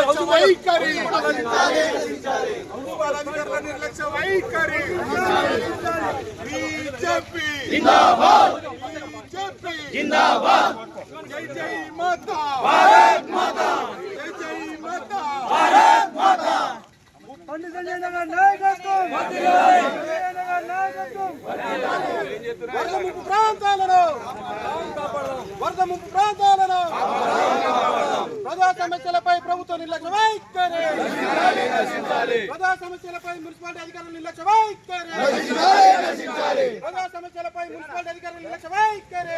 నిర్లక్ష్య వైఖరి నిర్లక్ష్య వైఖరి బీజేపీ బీజేపీ జై జై మాతా భారత్ మాతా జై జై మాతా భారత్ మాతా పండిత నాయకత్వం వరద ముప్పు ప్రాంతాలను వరద ముప్పు ప్రాంతాలను సమస్యలపై ప్రభుత్వ నిర్లక్ష్య. వైఖరి ప్రజా సమస్యలపై మున్సిపాలిటీ అధికారుల నిర్లక్ష్య. వైఖరి ప్రజా సమస్యలపై మున్సిపాలిటీ అధికారుల నిర్లక్ష్య. వైఖరి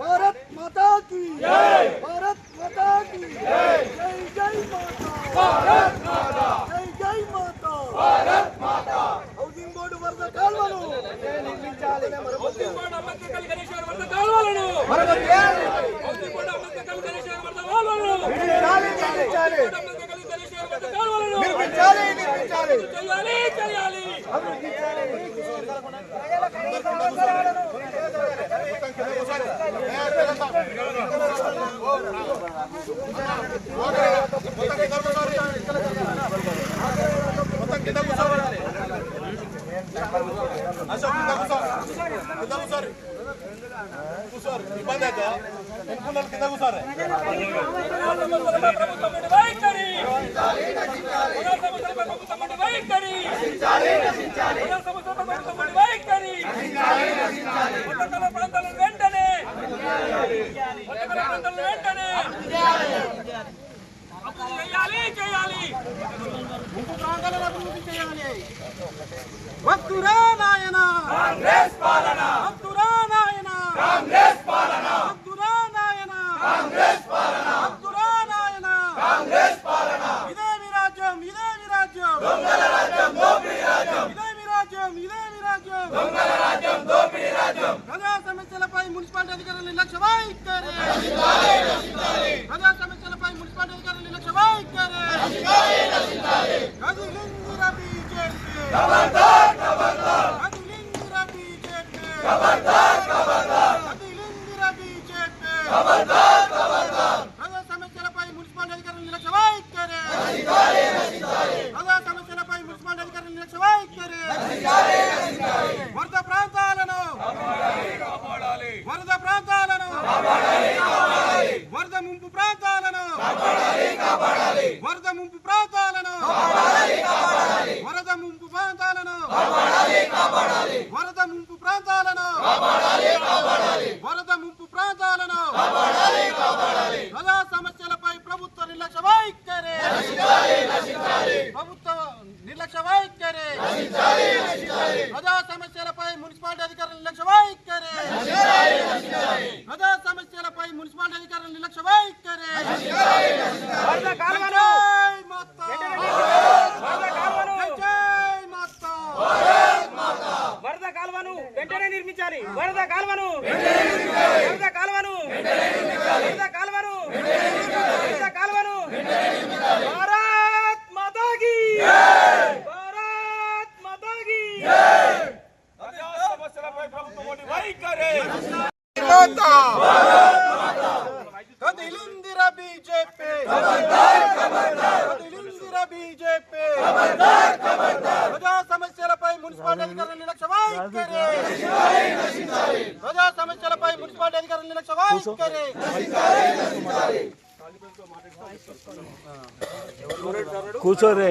భారత్ మాతా की భారత్ మాతా की జై జై మాతా. భారత్ మాతా. జై జై మాతా. భారత్ మాతా. హౌసింగ్ బోర్డు వరద కాల్వలు. నిర్మించాలని మరొకటి నిర్మించాలి కింద కూర్చో కింద కూర్చోరు కూర్చోరు ఇబ్బంది అయితే ఎన్నుకున్నారు కింద కూర్చోరు వెంటనే చేయాలి చేయాలి ముంపు ప్రాంతాలను అభివృద్ధి చేయాలి నాయన కాంగ్రెస్ పాలన వద్దురా నాయన కాంగ్రెస్ పాలన వద్దురా నాయన కాంగ్రెస్ పాలన వద్దురా నాయన కాంగ్రెస్ పాలన ఇదే మీ రాజ్యం ఇదే మీ రాజ్యం దొంగల రాజ్యం దోపిడీ రాజ్యం ఇదే మీ రాజ్యం ఇదే మీ రాజ్యం దొంగల రాజ్యం దోపిడీ రాజ్యం ప్రజా సమస్యలపై మున్సిపాలిటీ అధికారుల నిర్లక్ష్య వైఖరి ప్రజా సమస్యలపై మున్సిపాలిటీ అధికారుల నిర్లక్ష్య వైఖరి కదిలిందిరా బీజేపీ ఖబర్దార్ ఖబర్దార్ కదిలిందిరా బీజేపీ ఖబర్దార్ ఖబర్దార్ కదిలిందిరా బీజేపీ ఖబర్దార్ ఖబర్దార్ ప్రజా సమస్యలపై మున్సిపాలిటీ అధికారుల నిర్లక్ష్య వైఖరి ప్రజా సమస్యలపై మున్సిపాలిటీ అధికారుల నిర్లక్ష్య వైఖరి వరద ప్రాంతాలను వరద ప్రాంతాలను వరద ముంపు ప్రాంతాలను వరద ముంపు ప్రాంతాలను వరద ముంపు ప్రాంతాలను వరద ముంపు ప్రాంతాలను వరద ముంపు ప్రాంతాలను ప్రజా సమస్యలపై ప్రభుత్వ నిర్లక్ష్య వైఖరి ప్రభుత్వ నిర్లక్ష్య వైఖరి ప్రజా సమస్యలపై మున్సిపాలిటీ అధికారుల నిర్లక్ష్య వైఖరి ప్రజా సమస్యలపై మున్సిపాలిటీ అధికారుల నిర్లక్ష్య వైఖరి జై మాతా జై మాతా వరద కాలువను వెంటనే నిర్మించాలి వరద కాలువను. వరద కాలువను. వరద కాలువను. వరద కాలువను. భారత్ మాతా భారత్ మాతా కీ బీజేపీ. కదిలిందిరా బీజేపీ. ప్రజా సమస్యలపై మున్సిపాలిటీ అధికారుల ప్రజా సమస్యలపై మున్సిపాలిటీ అధికారులు నిర్లక్ష్య వైఖరి కూర్చోరే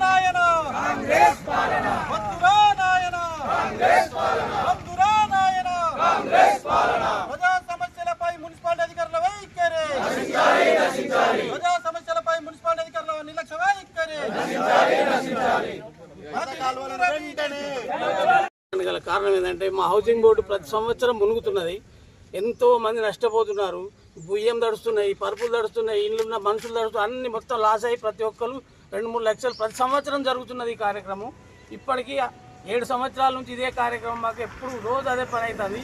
నాయన వద్దురా నాయన వద్దురా నాయన ప్రజా సమస్యలపై మున్సిపాలిటీ అధికారుల వైఖరి ప్రజా సమస్యలపై మున్సిపాలిటీ అధికారుల నిర్లక్ష్య వైఖరి వెంటనే గల కారణం ఏంటంటే మా హౌసింగ్ బోర్డు ప్రతి సంవత్సరం మునుగుతున్నది. ఎంతో మంది నష్టపోతున్నారు. బియ్యం దడుస్తున్నాయి పరుపులు తడుస్తున్నాయి ఇళ్ళున్న మనుషులు తడుస్తున్నాయి అన్ని మొత్తం లాస్ అయ్యి ప్రతి ఒక్కరు రెండు మూడు లక్షలు ప్రతి సంవత్సరం జరుగుతున్నది ఈ కార్యక్రమం. ఇప్పటికీ ఏడు సంవత్సరాల నుంచి ఇదే కార్యక్రమం మాకు ఎప్పుడు రోజు అదే పని అవుతుంది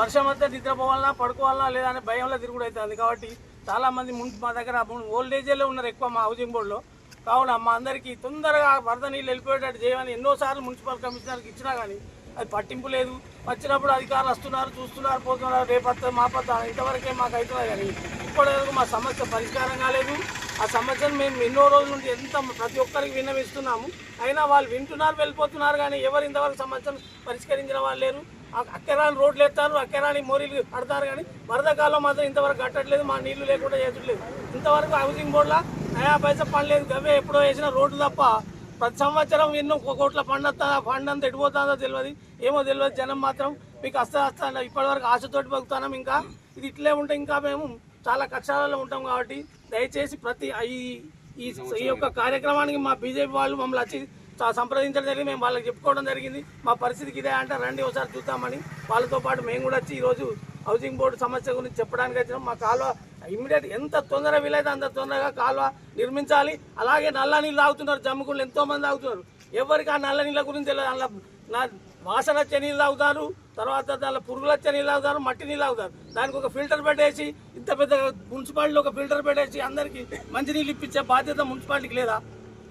వర్షం అంతా నిద్రపోవాలన్నా పడుకోవాలన్నా లేదా అనే భయంలో తిరుగుడు అవుతుంది కాబట్టి చాలామంది ముందు మా దగ్గర ఓల్డ్ ఏజ్లో ఉన్నారు ఎక్కువ మా హౌసింగ్ బోర్డులో. కావున మా అందరికీ తొందరగా వరద నీళ్ళు వెళ్ళిపోయేటట్టు చేయమని ఎన్నోసార్లు మున్సిపల్ కమిషనర్కి ఇచ్చినా కానీ అది పట్టింపు లేదు. వచ్చినప్పుడు అధికారులు వస్తున్నారు చూస్తున్నారు పోతున్నారు రేపత్త మాపత్త ఇంతవరకే మాకు అవుతున్నారు కానీ ఇప్పటివరకు మా సమస్య పరిష్కారం కాలేదు. ఆ సమస్యను మేము ఎన్నో రోజుల నుండి ఎంత ప్రతి ఒక్కరికి విన్నవిస్తున్నాము. అయినా వాళ్ళు వింటున్నారు వెళ్ళిపోతున్నారు కానీ ఎవరు ఇంతవరకు సమస్యను పరిష్కరించిన వాళ్ళు లేరు. ఆ అక్కరాని రోడ్లు ఎత్తారు అక్కరాని మోరీలు కడతారు కానీ వరద కాలం మాత్రం ఇంతవరకు కట్టట్లేదు మా నీళ్ళు లేకుండా చేయట్లేదు ఇంతవరకు హౌసింగ్ బోర్డులో నయా పైసా పని లేదు గవే ఎప్పుడో వేసిన రోడ్డు తప్ప ప్రతి సంవత్సరం ఎన్నో ఒక కోట్ల ఫండ్ వస్తుందా ఫండ్ అంతా ఎడిపోతుందో తెలియదు ఏమో తెలియదు జనం మాత్రం మీకు వస్తా వస్తా ఇప్పటివరకు ఆశతోటి బతుకుతున్నాం ఇంకా. ఇది ఇట్లే ఉంటే ఇంకా మేము చాలా కష్టాలలో ఉంటాం కాబట్టి దయచేసి ప్రతి ఈ ఈ యొక్క కార్యక్రమానికి మా బీజేపీ వాళ్ళు మమ్మల్ని వచ్చి సంప్రదించడం జరిగింది. మేము వాళ్ళకి చెప్పుకోవడం జరిగింది. మా పరిస్థితికి ఇదే అంటే రండి ఒకసారి చూద్దామని. వాళ్ళతో పాటు మేము కూడా వచ్చి ఈరోజు హౌసింగ్ బోర్డు సమస్య గురించి చెప్పడానికి వచ్చినాం. మా కాలువ ఇమ్మీడియట్ ఎంత తొందరగా వీలైతే అంత తొందరగా కాలువ నిర్మించాలి. అలాగే నల్ల నీళ్ళు తాగుతున్నారు జమ్ముకుళ్ళు ఎంతోమంది తాగుతున్నారు. ఎవరికి ఆ నల్ల నీళ్ళ గురించి తెలియదు. అందులో నా వాసన వచ్చే నీళ్ళు తాగుతారు తర్వాత దానిలో పురుగులు వచ్చే నీళ్ళు తాగుతారు మట్టి నీళ్ళు తాగుతారు. దానికి ఒక ఫిల్టర్ పెట్టేసి ఇంత పెద్ద మున్సిపాలిటీలో ఒక ఫిల్టర్ పెట్టేసి అందరికీ మంచి నీళ్ళు ఇప్పించే బాధ్యత మున్సిపాలిటీకి లేదా?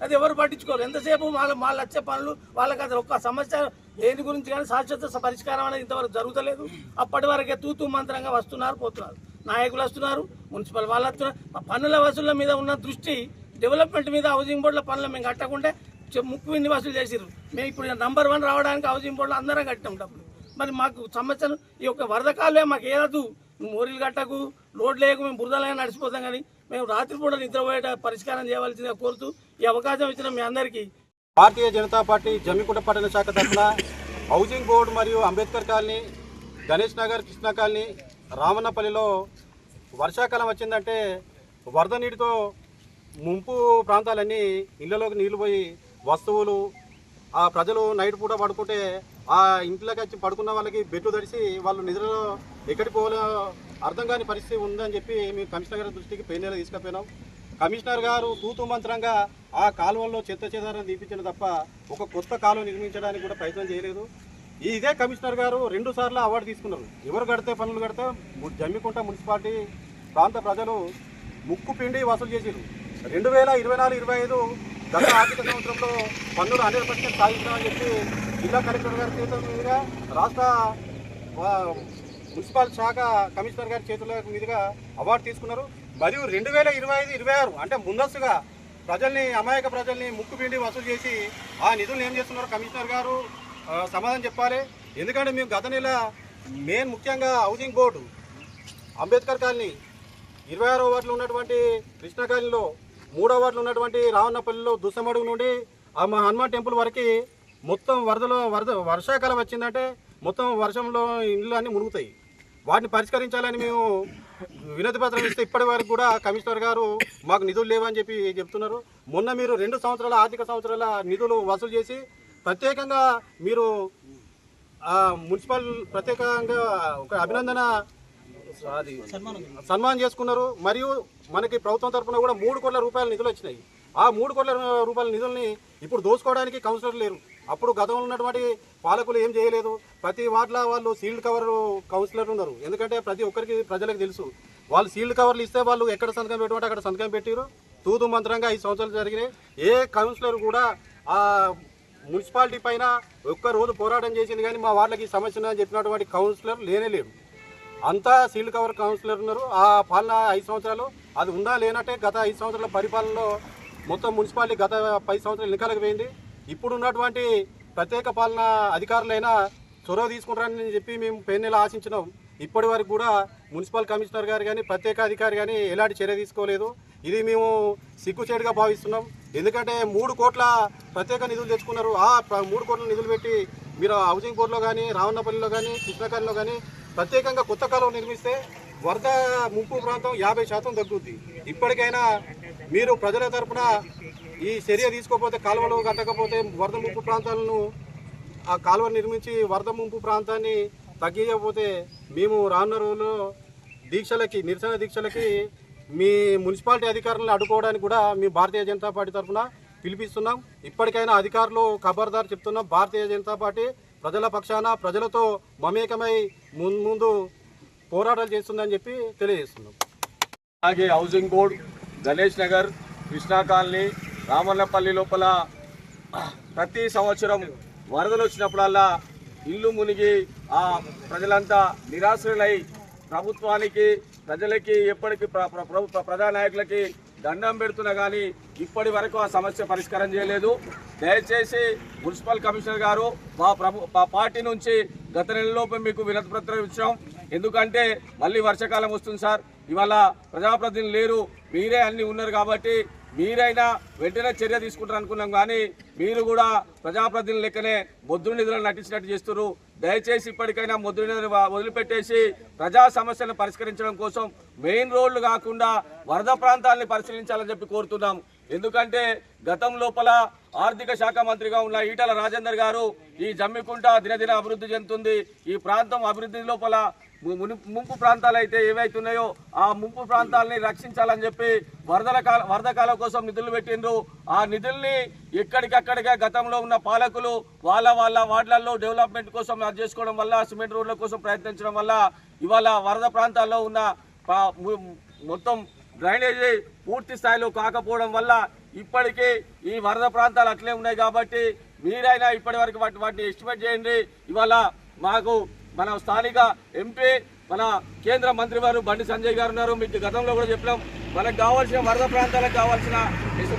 అది ఎవరు పట్టించుకోరు. ఎంతసేపు వాళ్ళ వాళ్ళు వచ్చే పనులు వాళ్ళకి అది ఒక్క సమస్య దేని గురించి కానీ శాశ్వత పరిష్కారం అనేది ఇంతవరకు జరుగుతలేదు. అప్పటి వరకే తూతూ మంత్రంగా వస్తున్నారు పోతున్నారు. నాయకులు వస్తున్నారు మున్సిపల్ వాళ్ళు వస్తున్నారు. పన్నుల వసూళ్ళ మీద ఉన్న దృష్టి డెవలప్మెంట్ మీద హౌసింగ్ బోర్డుల పనులు మేము కట్టకుంటే ముక్కు ఇన్ని వసూలు చేసిర్రు. మేము ఇప్పుడు నంబర్ వన్ రావడానికి హౌసింగ్ బోర్డులు అందరం కట్టాం డబ్బులు. మరి మాకు సమస్యను ఈ యొక్క వరద మాకు ఏదదు మోరీలు కట్టకు రోడ్లు లేకు మేము బురదలైనా నడిచిపోతాం కానీ మేము రాత్రిపూట నిద్రపోయేట పరిష్కారం చేయవలసిందిగా కోరుతూ ఈ అవకాశం ఇచ్చిన మీ అందరికీ భారతీయ జనతా పార్టీ జమ్మికుంట పట్టణ శాఖ తరఫున హౌసింగ్ బోర్డు మరియు అంబేద్కర్ కాలనీ గణేష్ నగర్ కృష్ణ కాలనీ రామన్నపల్లిలో వర్షాకాలం వచ్చిందంటే వరద నీటితో ముంపు ప్రాంతాలన్నీ ఇళ్ళలోకి నీళ్ళు పోయి వస్తువులు ఆ ప్రజలు నైట్ పూట పడుకుంటే ఆ ఇంట్లోకి వచ్చి పడుకున్న వాళ్ళకి బెట్టు తడిసి వాళ్ళు నిద్రలో ఎక్కడికి పోవాలో అర్థం కాని పరిస్థితి ఉందని చెప్పి మేము కమిషనర్ గారి దృష్టికి పెయిన్ తీసుకుపోయినాం. కమిషనర్ గారు తూతు మంత్రంగా ఆ కాలువల్లో చెత్త చెదారం తీపించిన తప్ప ఒక కొత్త కాలువ నిర్మించడానికి కూడా ప్రయత్నం చేయలేదు. ఇదే కమిషనర్ గారు రెండు సార్లు అవార్డు తీసుకున్నారు. ఎవరు కడితే పనులు కడితే జమ్మికుంట మున్సిపాలిటీ ప్రాంత ప్రజలు ముక్కు పిండి వసూలు చేసారు రెండు వేల ఇరవై నాలుగు ఇరవై ఐదు గత ఆర్థిక సంవత్సరంలో పన్నులు హండ్రెడ్ పర్సెంట్ సాధించామని చెప్పి జిల్లా కలెక్టర్ గారి చేతుల మీదుగా రాష్ట్ర మున్సిపాలిటీ మున్సిపల్ శాఖ కమిషనర్ గారి చేతుల మీదుగా అవార్డు తీసుకున్నారు. మరియు రెండు వేల ఇరవై ఐదు ఇరవై ఆరు అంటే ముందస్తుగా ప్రజల్ని అమాయక ప్రజల్ని ముక్కు పిండి వసూలు చేసి ఆ నిధులు ఏం చేస్తున్నారు? కమిషనర్ గారు సమాధానం చెప్పాలి. ఎందుకంటే మేము గత నెల మెయిన్ ముఖ్యంగా హౌసింగ్ బోర్డు అంబేద్కర్ కాలనీ ఇరవై ఆరో వార్డులో ఉన్నటువంటి కృష్ణ కాలనీలో మూడో వార్డులో ఉన్నటువంటి రావన్నపల్లిలో దుస్సమడుగు నుండి ఆ మా హనుమాన్ టెంపుల్ వరకు మొత్తం వరదలో వరద వర్షాకాలం వచ్చిందంటే మొత్తం వర్షంలో ఇళ్ళు అన్నీ మునుగుతాయి. వాటిని పరిష్కరించాలని మేము వినతి పత్రం ఇస్తే ఇప్పటి వరకు కూడా కమిషనర్ గారు మాకు నిధులు లేవని చెప్పి చెప్తున్నారు. మొన్న మీరు రెండు సంవత్సరాల ఆర్థిక సంవత్సరాల నిధులు వసూలు చేసి ప్రత్యేకంగా మీరు మున్సిపల్ ప్రత్యేకంగా ఒక అభినందన అది సన్మానం చేసుకున్నారు. మరియు మనకి ప్రభుత్వం తరఫున కూడా మూడు కోట్ల రూపాయల నిధులు వచ్చినాయి. ఆ మూడు కోట్ల రూపాయల నిధుల్ని ఇప్పుడు దోచుకోవడానికి కౌన్సిలర్ లేరు. అప్పుడు గతంలో ఉన్నటువంటి పాలకులు ఏం చేయలేదు. ప్రతి వార్డులో వాళ్ళు సీల్డ్ కవర్ కౌన్సిలర్ ఉన్నారు. ఎందుకంటే ప్రతి ఒక్కరికి ప్రజలకు తెలుసు. వాళ్ళు సీల్డ్ కవర్లు ఇస్తే వాళ్ళు ఎక్కడ సంతకం పెట్టమంటే అక్కడ సంతకం పెట్టారు తూతు మంత్రంగా ఐదు సంవత్సరాలు జరిగినాయి. ఏ కౌన్సిలర్ కూడా ఆ మున్సిపాలిటీ పైన ఒక్క రోజు పోరాటం చేసింది కానీ మా వాళ్ళకి సమస్య ఉందని చెప్పినటువంటి కౌన్సిలర్ లేనే లేరు అంతా సీల్డ్ కవర్ కౌన్సిలర్ ఉన్నారు. ఆ పాలన ఐదు సంవత్సరాలు. అది ఉందా లేనట్టే గత ఐదు సంవత్సరాల పరిపాలనలో మొత్తం మున్సిపాలిటీ గత పది సంవత్సరాలు ఎన్నికలకు పోయింది. ఇప్పుడు ఉన్నటువంటి ప్రత్యేక పాలన అధికారులైనా చొరవ తీసుకుంటారని చెప్పి మేము పేరు ఆశించినాం. ఇప్పటి వరకు కూడా మున్సిపల్ కమిషనర్ గారు కానీ ప్రత్యేక అధికారి కానీ ఎలాంటి చర్య తీసుకోలేదు. ఇది మేము సిగ్గుచేటుగా భావిస్తున్నాం. ఎందుకంటే మూడు కోట్ల ప్రత్యేక నిధులు తెచ్చుకున్నారు. ఆ మూడు కోట్ల నిధులు పెట్టి మీరు హౌసింగ్ బోర్డులో కానీ రావణపల్లిలో కానీ కృష్ణకాలిలో కానీ ప్రత్యేకంగా కొత్త కాలం నిర్మిస్తే వరద ముంపు ప్రాంతం యాభై శాతం తగ్గుద్ది. ఇప్పటికైనా మీరు ప్రజల తరఫున ఈ చర్య తీసుకోకపోతే కాలువలు కట్టకపోతే వరద ముంపు ప్రాంతాలను ఆ కాలువ నిర్మించి వరద ముంపు ప్రాంతాన్ని తగ్గించకపోతే మేము రానున్న రోజుల్లో దీక్షలకి నిరసన దీక్షలకి మీ మున్సిపాలిటీ అధికారులను అడ్డుకోవడానికి కూడా మీ భారతీయ జనతా పార్టీ తరఫున పిలిపిస్తున్నాం. ఇప్పటికైనా అధికారులు ఖబర్దార్ చెప్తున్నాం. భారతీయ జనతా పార్టీ ప్రజల పక్షాన ప్రజలతో మమేకమై ముందు ముందు పోరాటాలు చేస్తుందని చెప్పి తెలియజేస్తున్నాం. అలాగే housing board Ganesh Nagar Krishna colony Ramannapalli లోపల ప్రతి సంవత్సరం వరదలు వచ్చినప్పుడల్లా ఇల్లు మునిగి ఆ ప్రజలంతా నిరాశ్రులై ప్రభుత్వానికి ప్రజలకి ఎప్పటికీ ప్ర- ప్రభుత్వ ప్రజానాయకులకి దండం పెడుతున్నా కానీ ఇప్పటి వరకు ఆ సమస్య పరిష్కారం చేయలేదు. దయచేసి మున్సిపల్ కమిషనర్ గారు మా ప్రభు మా పార్టీ నుంచి గత నెలలోపు మీకు వినతి పత్రం ఇచ్చాం. ఎందుకంటే మళ్ళీ వర్షాకాలం వస్తుంది సార్. ఇవాళ ప్రజాప్రతినిధులు లేరు. మీరే అన్నీ ఉన్నారు కాబట్టి మీరైనా వెంటనే చర్య తీసుకుంటారు అనుకున్నాం కానీ మీరు కూడా ప్రజాప్రతినిధుల లెక్కనే మొద్దు నిధులను నటించినట్టు చేస్తున్నారు. దయచేసి ఇప్పటికైనా మొద్దు నిధులు వదిలిపెట్టేసి ప్రజా సమస్యలను పరిష్కరించడం కోసం మెయిన్ రోడ్లు కాకుండా వరద ప్రాంతాలని పరిశీలించాలని చెప్పి కోరుతున్నాం. ఎందుకంటే గతం లోపల ఆర్థిక శాఖ మంత్రిగా ఉన్న ఈటల రాజేందర్ గారు ఈ జమ్మికుంట దినదిన అభివృద్ధి చెందుతుంది. ఈ ప్రాంతం అభివృద్ధి లోపల ముంపు ప్రాంతాలు అయితే ఏవైతున్నాయో ఆ ముంపు ప్రాంతాలని రక్షించాలని చెప్పి వరదల కాల వరద కాలం కోసం నిధులు పెట్టిండ్రు. ఆ నిధుల్ని ఎక్కడికక్కడిగా గతంలో ఉన్న పాలకులు వాళ్ళ వాళ్ళ వార్డులలో డెవలప్మెంట్ కోసం అది చేసుకోవడం వల్ల సిమెంట్ రోడ్ల కోసం ప్రయత్నించడం వల్ల ఇవాళ వరద ప్రాంతాల్లో ఉన్న మొత్తం డ్రైనేజీ పూర్తి స్థాయిలో కాకపోవడం వల్ల ఇప్పటికీ ఈ వరద ప్రాంతాలు అట్లే ఉన్నాయి కాబట్టి మీరైనా ఇప్పటి వరకు వాటి వాటిని ఎస్టిమేట్ చేయండి. ఇవాళ మాకు మన స్థానిక ఎంపీ మన కేంద్ర మంత్రి వారు బండి సంజయ్ గారు ఉన్నారు. మీకు గతంలో కూడా చెప్పాం మనకు కావాల్సిన వరద ప్రాంతాలకు కావాల్సిన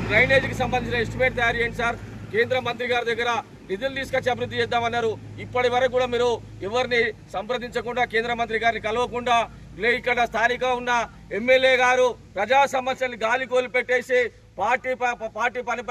డ్రైనేజీకి సంబంధించిన ఎస్టిమేట్ తయారు చేయండి సార్. కేంద్ర మంత్రి గారి దగ్గర నిధులు తీసుకొచ్చి అభివృద్ధి చేద్దామన్నారు. ఇప్పటి వరకు కూడా మీరు ఎవరిని సంప్రదించకుండా కేంద్ర మంత్రి గారిని కలవకుండా లే ఇక్కడ స్థానిక ఉన్న ఎమ్మెల్యే గారు ప్రజా సమస్యల్ని గాలి కోల్పెట్టేసి పార్టీ ప- పార్టీ పని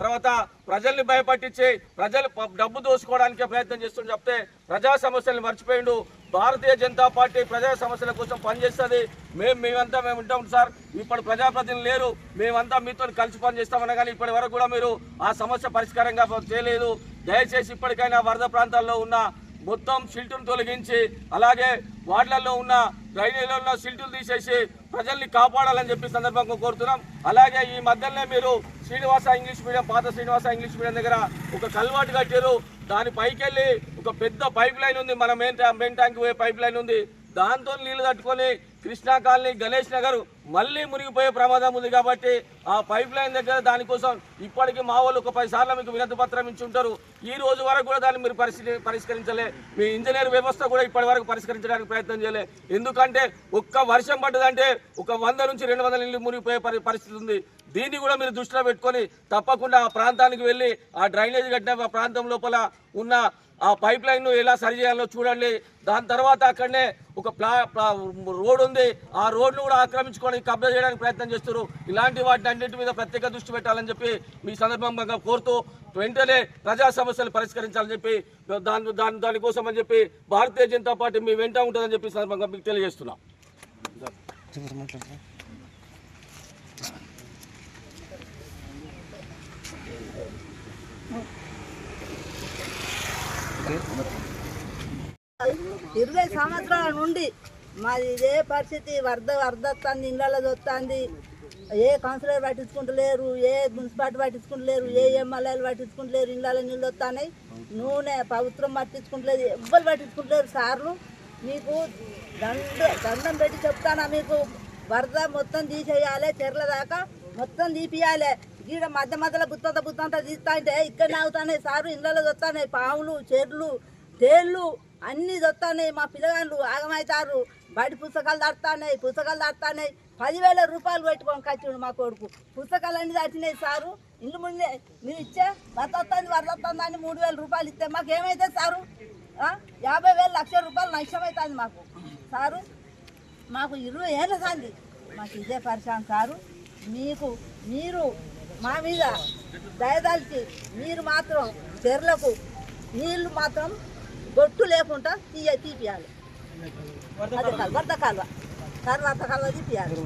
తర్వాత ప్రజల్ని భయపట్టించి ప్రజలు డబ్బు దోసుకోవడానికి ప్రయత్నం చేస్తుండ చెప్తే ప్రజా సమస్యలను మర్చిపోయిండు. భారతీయ జనతా పార్టీ ప్రజా సమస్యల కోసం పనిచేస్తుంది. మేము మేమంతా మేము ఉంటాం సార్. ఇప్పుడు ప్రజాప్రతినిధులు లేరు. మేమంతా మీతో కలిసి పనిచేస్తామని కానీ ఇప్పటి వరకు కూడా మీరు ఆ సమస్య పరిష్కారంగా చేయలేదు. దయచేసి ఇప్పటికైనా వరద ప్రాంతాల్లో ఉన్న మొత్తం సిల్టును తొలగించి అలాగే వార్డులలో ఉన్న డ్రైనేజీలో ఉన్న సిల్టులు తీసేసి ప్రజల్ని కాపాడాలని చెప్పి సందర్భంగా కోరుతున్నాం. అలాగే ఈ మధ్యలోనే మీరు శ్రీనివాస ఇంగ్లీష్ మీడియం పాత శ్రీనివాస ఇంగ్లీష్ మీడియం దగ్గర ఒక కల్వాటు కట్టారు. దాని పైకి వెళ్ళి ఒక పెద్ద పైప్ లైన్ ఉంది. మన మెయిన్ మెయిన్ ట్యాంక్ పోయే పైప్ లైన్ ఉంది. దాంతో నీళ్ళు తట్టుకొని కృష్ణా కాలనీ గణేష్ నగర్ మళ్ళీ మునిగిపోయే ప్రమాదం ఉంది కాబట్టి ఆ పైప్ లైన్ దగ్గర దానికోసం ఇప్పటికీ మా వాళ్ళు ఒక పది సార్లు మీకు వినతి పత్రం ఇచ్చి ఉంటారు. ఈ రోజు వరకు కూడా దాన్ని మీరు పరిస్థితి పరిష్కరించలే. మీ ఇంజనీర్ వ్యవస్థ కూడా ఇప్పటి వరకు పరిష్కరించడానికి ప్రయత్నం చేయలే. ఎందుకంటే ఒక్క వర్షం పడ్డదంటే ఒక వంద నుంచి రెండు వందల ఇల్లు మునిగిపోయే పరిస్థితి ఉంది. దీన్ని కూడా మీరు దృష్టిలో పెట్టుకొని తప్పకుండా ఆ ప్రాంతానికి వెళ్ళి ఆ డ్రైనేజ్ కట్టిన ప్రాంతం లోపల ఉన్న ఆ పైప్ లైన్ ఎలా సరి చేయాలో చూడండి. దాని తర్వాత అక్కడనే ఒక ప్లా ప్లా- రోడ్ ఉంది. ఆ రోడ్ను కూడా ఆక్రమించుకోవడానికి కబ్జా చేయడానికి ప్రయత్నం చేస్తారు ఇలాంటి వాటిని అన్నింటి మీద ప్రత్యేక దృష్టి పెట్టాలని చెప్పి మీ సందర్భంగా కోరుతూ వెంటనే ప్రజా సమస్యలు పరిష్కరించాలని చెప్పి దాని దాని దానికోసం అని చెప్పి భారతీయ జనతా పార్టీ మీ వెంట ఉంటుందని చెప్పి సందర్భంగా మీకు తెలియజేస్తున్నాం. ఇరవై సంవత్సరాల నుండి మాది ఇదే పరిస్థితి. వరద వరద వస్తుంది ఇళ్ళలో వస్తుంది ఏ కౌన్సిలర్ పట్టించుకుంటలేరు ఏ మున్సిపాలిటీ పట్టించుకుంటలేరు ఏ ఎమ్మెల్యేలు పట్టించుకుంటలేరు ఇళ్ళలో నీళ్ళు వస్తున్నాయి నూనె ప్రభుత్వం పట్టించుకుంటలేదు ఎవ్వరు పట్టించుకుంటలేరు సార్లు. మీకు దండ దండం పెట్టి చెప్తానా మీకు? వరద మొత్తం తీసేయాలి చెర్ల దాకా మొత్తం తీపియాలి. ఈడ మధ్య మధ్యలో బుత్తంత బుత్తంత తీస్తా అంటే ఇక్కడనే అవుతానే సారు ఇళ్ళలో వస్తున్నాయి పాములు చెర్లు తేళ్ళు అన్నీ దొత్తానే మా పిల్లగాళ్ళు ఆగమవుతారు బయట పుస్తకాలు దాడుతున్నాయి పుస్తకాలు దాడుతున్నాయి పదివేల రూపాయలు పెట్టుకొని కట్టిండు మా కొడుకు. పుస్తకాలు అన్నీ దాటినాయి సారు. ఇల్లు ముందే మీరు ఇచ్చే వరదొస్తుంది వరదొస్తుంది అని మూడు వేల రూపాయలు ఇస్తే మాకు ఏమైతే సారు యాభై వేలు లక్ష రూపాయలు నష్టమవుతుంది మాకు. సారు మాకు ఇరవై ఏళ్ళ సంది మాకు ఇదే పరిశాన్ సారు. మీకు మీరు మా మీద దయదాల్చి మీరు మాత్రం చెర్లకు నీళ్ళు మాత్రం గొట్టు లేకుండా తీయ తీపియాలి. వద్ద కాలువ. తర్వాత కాలువ తీపియాలి.